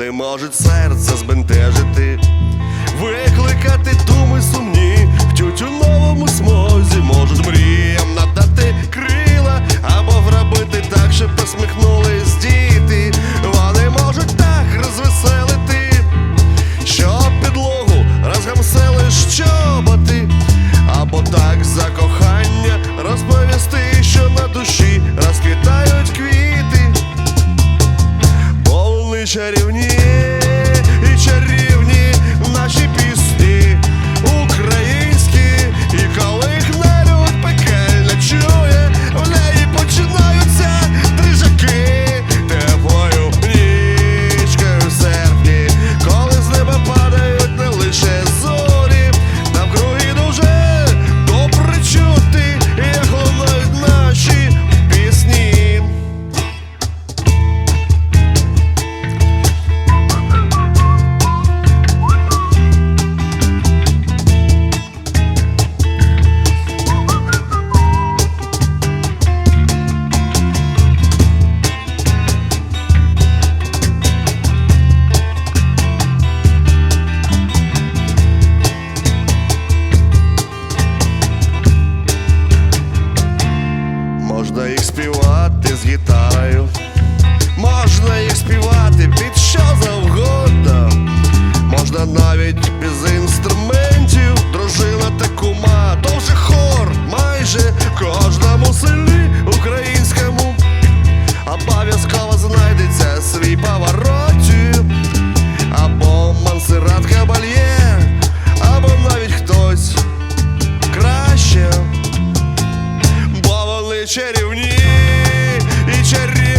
Вони можуть серце збентежити, викликати думи. і чарівні наші пісні. з гітарою, можна їх співати під що завгодно, можна навіть без інструментів, дружина та кума, то вже хор майже в кожному селі українському, обов'язково знайдеться свій поворотів, або мансерат кабальє, або навіть хтось краще. бо вони Чарівні. c'è